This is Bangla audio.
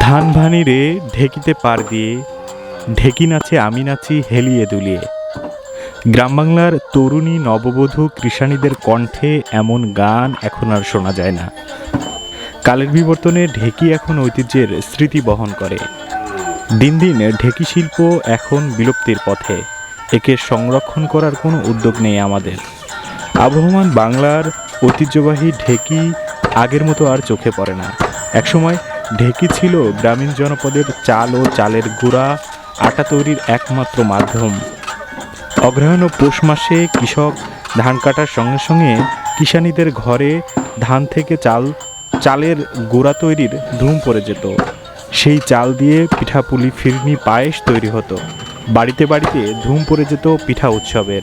ধান ভানিরে ঢেকিতে পার দিয়ে ঢেকি নাচে আমি নাচি হেলিয়ে দুলিয়ে। গ্রাম বাংলার তরুণী, নববধূ, কৃষাণীদের কণ্ঠে এমন গান এখন আর শোনা যায় না। কালের বিবর্তনে ঢেকি এখন ঐতিহ্যের স্মৃতি বহন করে। দিন দিন ঢেকি শিল্প এখন বিলুপ্তির পথে। একে সংরক্ষণ করার কোনো উদ্যোগ নেই আমাদের। আবহমান বাংলার ঐতিহ্যবাহী ঢেকি আগের মতো আর চোখে পড়ে না। একসময় ঢেকি ছিল গ্রামীণ জনপদের চাল ও চালের গুঁড়া, আটা তৈরির একমাত্র মাধ্যম। অগ্রহায়ণ ও পৌষ মাসে কৃষক ধান কাটার সঙ্গে সঙ্গে কিষানীদের ঘরে ধান থেকে চাল, চালের গুঁড়া তৈরির ধুম পড়ে যেত। সেই চাল দিয়ে পিঠাপুলি, ফিরনি, পায়েস তৈরি হতো। বাড়িতে বাড়িতে ধুম পড়ে যেত পিঠা উৎসবের।